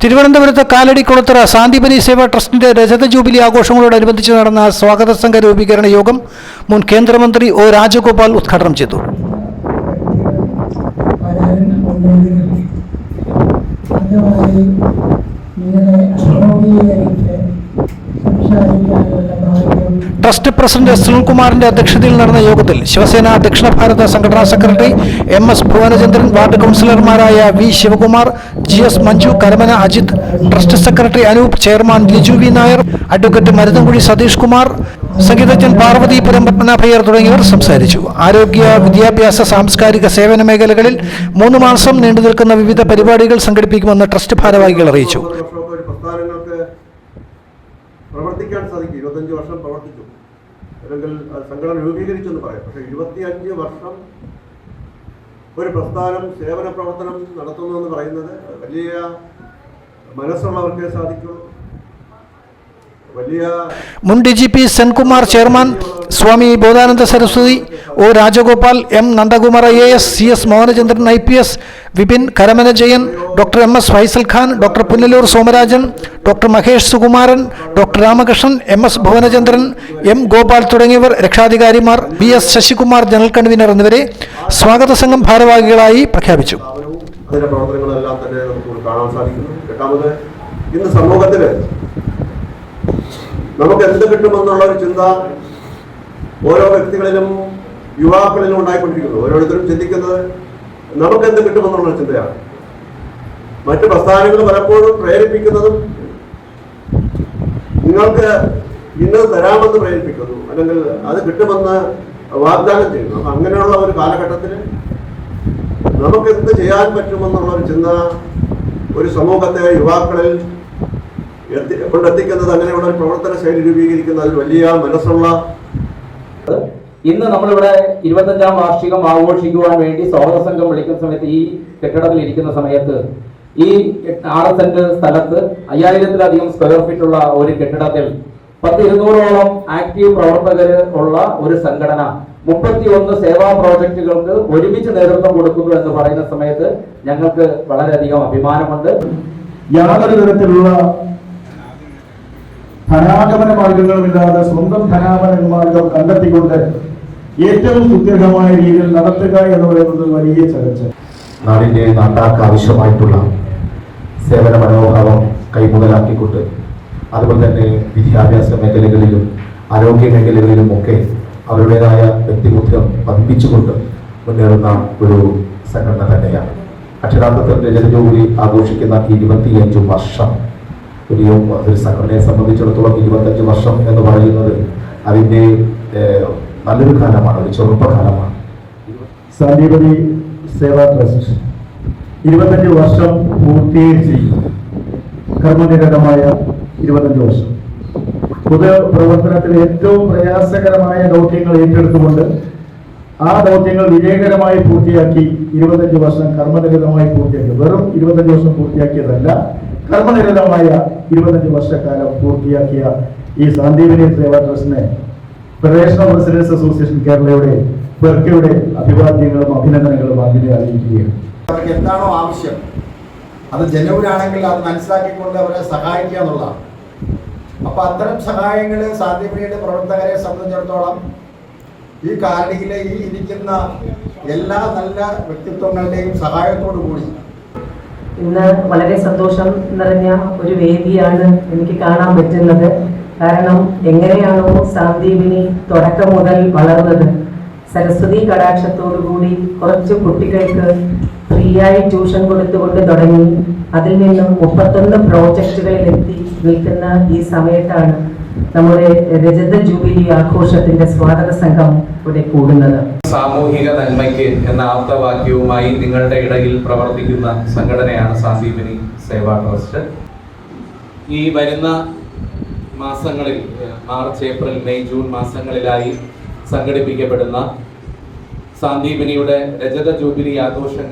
തിരുവനന്തപുരത്ത് കാലടിക്കുളത്തറ സാന്തിപനി സേവാ ട്രസ്റ്റിന്റെ രജത ജൂബിലി ആഘോഷങ്ങളോടനുബന്ധിച്ച് നടന്ന സ്വാഗത സംഘ രൂപീകരണ യോഗം മുൻ കേന്ദ്രമന്ത്രി ഒ രാജഗോപാൽ ഉദ്ഘാടനം ചെയ്തു. Thank കൊണ്ടുവരുന്നത് ട്രസ്റ്റ് പ്രസിഡന്റ് സുനിൽകുമാറിന്റെ അധ്യക്ഷതയിൽ നടന്ന യോഗത്തിൽ ശിവസേന ദക്ഷിണ ഭാരത സംഘടനാ secretary M S Bhuvanachandran ward കൗൺസിലർമാരായ V Sivakumar G S Manju Karamana Ajith trust secretary Anoop chairman Liju V Nair advocate Maruthankuzhi Satheesh Kumar സംഗീതജ്ഞൻ പാർവതി പത്മനാഭയ്യർ തുടങ്ങിയവർ സംസാരിച്ചു. ആരോഗ്യ വിദ്യാഭ്യാസ സാംസ്കാരിക സേവന മേഖലകളിൽ മൂന്ന് മാസം നീണ്ടു നിൽക്കുന്ന വിവിധ പരിപാടികൾ സംഘടിപ്പിക്കുമെന്ന് ട്രസ്റ്റ് ഭാരവാഹികൾ അറിയിച്ചു. പ്രവർത്തിക്കാൻ സാധിക്കും. ഇരുപത്തഞ്ച് വർഷം പ്രവർത്തിച്ചു. അല്ലെങ്കിൽ സംഘടന രൂപീകരിച്ചു എന്ന് പറയാം. പക്ഷേ ഇരുപത്തിയഞ്ച് വർഷം ഒരു പ്രസ്ഥാനം സേവന പ്രവർത്തനം നടത്തുന്നു എന്ന് പറയുന്നത് വലിയ മനസ്സുള്ളവർക്കേ സാധിക്കുള്ളൂ വലിയ മുൻ D G P Senkumar chairman Swami Bodhananda Saraswathi O Rajagopal M Nandakumar I A S C S Mohanachandran I P S Vipin Karamana Jayan doctor M S Faisal Khan doctor Punalur Somarajan doctor Mahesh Sukumaran doctor Ramakrishnan M S Bhuvanachandran M Gopal തുടങ്ങിയവർ രക്ഷാധികാരിമാർ B S Sasikumar general convener എന്നിവരെ സ്വാഗത സംഘം ഭാരവാഹികളായി പ്രഖ്യാപിച്ചു. പ്രവർത്തനങ്ങളെല്ലാം തന്നെ നമുക്ക് കാണാൻ ഇന്ന് സമൂഹത്തിൽ നമുക്ക് എന്ത് കിട്ടുമെന്നുള്ള ഒരു ചിന്ത ഓരോ വ്യക്തികളിലും യുവാക്കളിലും ഉണ്ടായിക്കൊണ്ടിരിക്കുന്നത് ഓരോരുത്തരും ചിന്തിക്കുന്നത് നമുക്ക് എന്ത് കിട്ടുമെന്നുള്ള ചിന്തയാണ്. മറ്റ് പ്രസ്ഥാനങ്ങൾ പലപ്പോഴും പ്രേരിപ്പിക്കുന്നതും നിങ്ങൾക്ക് ഇന്നത് തരാമെന്ന് പ്രേരിപ്പിക്കുന്നു. അല്ലെങ്കിൽ അത് കിട്ടുമെന്ന് വാഗ്ദാനം ചെയ്യുന്നു. അപ്പൊ അങ്ങനെയുള്ള ഒരു കാലഘട്ടത്തിൽ നമുക്ക് എന്ത് ചെയ്യാൻ പറ്റുമെന്നുള്ള ഒരു ചിന്ത ഒരു സമൂഹത്തെ യുവാക്കളിൽ കൊണ്ടെത്തിക്കുന്നത് അങ്ങനെയുള്ള ഒരു പ്രവർത്തന ശൈലി രൂപീകരിക്കുന്ന അതിൽ വലിയ മനസ്സുള്ള ഇന്ന് നമ്മളിവിടെ ഇരുപത്തഞ്ചാം വാർഷികം ആഘോഷിക്കുവാൻ വേണ്ടി സ്വാഗത സംഘം വിളിക്കുന്ന സമയത്ത് ഈ കെട്ടിടത്തിൽ ഇരിക്കുന്ന സമയത്ത് ഈ ആറ് സെന്റ് സ്ഥലത്ത് അയ്യായിരത്തിലധികം സ്ക്വയർ ഫീറ്റ് ഉള്ള ഒരു കെട്ടിടത്തിൽ പത്ത് ഇരുന്നൂറോളം ആക്റ്റീവ് പ്രവർത്തകർ ഉള്ള ഒരു സംഘടന മുപ്പത്തിയൊന്ന് സേവാ പ്രോജക്റ്റുകൾക്ക് ഒരുമിച്ച് നേതൃത്വം കൊടുക്കുന്നു എന്ന് പറയുന്ന സമയത്ത് ഞങ്ങൾക്ക് വളരെയധികം അഭിമാനമുണ്ട്. യാതൊരു തരത്തിലുള്ള ധനാഗമന മാർഗങ്ങളുമില്ലാതെ സ്വന്തം ധനാഗമന മാർഗം കണ്ടെത്തിക്കൊണ്ട് ഏറ്റവും സുദൃഢമായ രീതിയിൽ നടത്തുക എന്ന് പറയുന്നത് വലിയ ചർച്ച നാടിന്റെ നാട്ടാർക്ക് ആവശ്യമായിട്ടുള്ള സേവന മനോഭാവം കൈമുതലാക്കിക്കൊണ്ട് അതുപോലെ തന്നെ വിദ്യാഭ്യാസ മേഖലകളിലും ആരോഗ്യ മേഖലകളിലും ഒക്കെ അവരുടേതായ വ്യക്തിമുദ്രം പതിപ്പിച്ചുകൊണ്ട് മുന്നേറുന്ന ഒരു സംഘടന തന്നെയാണ്. അക്ഷരാർത്ഥത്തിൽ രജത ജോലി ആഘോഷിക്കുന്ന ഇരുപത്തിയഞ്ച് വർഷം ഒരു ഒരു സംഘടനയെ സംബന്ധിച്ചിടത്തോളം ഇരുപത്തഞ്ച് വർഷം എന്ന് പറയുന്നത് അതിന്റെ നല്ലൊരു കാലമാണ് ഒരു ചെറുപ്പകാലമാണ് സമീപതി സേവാ ട്രസ്റ്റ്. ഇരുപത്തഞ്ച് വർഷം പൂർത്തീകരിച്ച് കർമ്മനിരതമായ ഇരുപത്തഞ്ച് വർഷം. പൊതു പ്രവർത്തനത്തിൽ ഏറ്റവും പ്രയാസകരമായ ദൗത്യങ്ങൾ ഏറ്റെടുത്തുകൊണ്ട് ആ ദൗത്യങ്ങൾ വിജയകരമായി പൂർത്തിയാക്കി ഇരുപത്തഞ്ച് വർഷം കർമ്മനിരതമായി പൂർത്തിയാക്കി. വെറും ഇരുപത്തഞ്ച് വർഷം പൂർത്തിയാക്കിയതല്ല കർമ്മനിരതമായ ഇരുപത്തഞ്ച് വർഷക്കാലം പൂർത്തിയാക്കിയ ഈ സാന്ദീപനി സേവാ ട്രസ്റ്റിനെ ഓഫ് റെസിഡൻസ് അസോസിയേഷൻ കേരളയുടെ പെർക്കയുടെ അഭിവാദ്യങ്ങളും അഭിനന്ദനങ്ങളും ആദ്യമേ അറിയിക്കുകയാണ്. അവർക്ക് എന്താണോ ആവശ്യം? അത് ജനുവരാണെങ്കിൽ അത് മനസ്സിലാക്കിക്കൊണ്ട് അവരെ സഹായിക്കുക എന്നുള്ളതാണ്. അപ്പൊ അത്തരം സഹായങ്ങൾ സാധ്യതയുടെ പ്രവർത്തകരെ സംബന്ധിച്ചിടത്തോളം ഈ കാലടിയിലെ ഈ ഇരിക്കുന്ന എല്ലാ നല്ല വ്യക്തിത്വങ്ങളുടെയും സഹായത്തോടു കൂടി ഇന്ന് വളരെ സന്തോഷം നിറഞ്ഞ ഒരു വേദിയാണ് എനിക്ക് കാണാൻ പറ്റുന്നത്. കാരണം എങ്ങനെയാണോ സാന്ദീപിനി തുടക്കം മുതൽ വളർന്നത്. സരസ്വതി കടാക്ഷത്തോടു കൂടി കുറച്ച് കുട്ടികൾക്ക് ഫ്രീ ആയി ട്യൂഷൻ കൊടുത്തുകൊണ്ട് തുടങ്ങി. അതിൽ നിന്നും മുപ്പത്തൊന്ന് പ്രോജക്റ്റുകളിൽ എത്തി നിൽക്കുന്ന ഈ സമയത്താണ് നമ്മുടെ രജത ജൂബിലി ആഘോഷത്തിന്റെ സ്വാഗത സംഘം ഇവിടെ കൂടുന്നത്. സാമൂഹിക നന്മയ്ക്ക് എന്ന ആപ്തവാക്യവുമായി നിങ്ങളുടെ ഇടയിൽ പ്രവർത്തിക്കുന്ന സംഘടനയാണ് സാന്ദീപനി സേവാ ട്രസ്റ്റ്. ഈ വരുന്ന മാസങ്ങളിൽ മാർച്ച് ഏപ്രിൽ മെയ് ജൂൺ മാസങ്ങളിലായി സംഘടിപ്പിക്കപ്പെടുന്ന സാന്ദീപനിയുടെ രജത ജൂബിലി ആഘോഷങ്ങൾ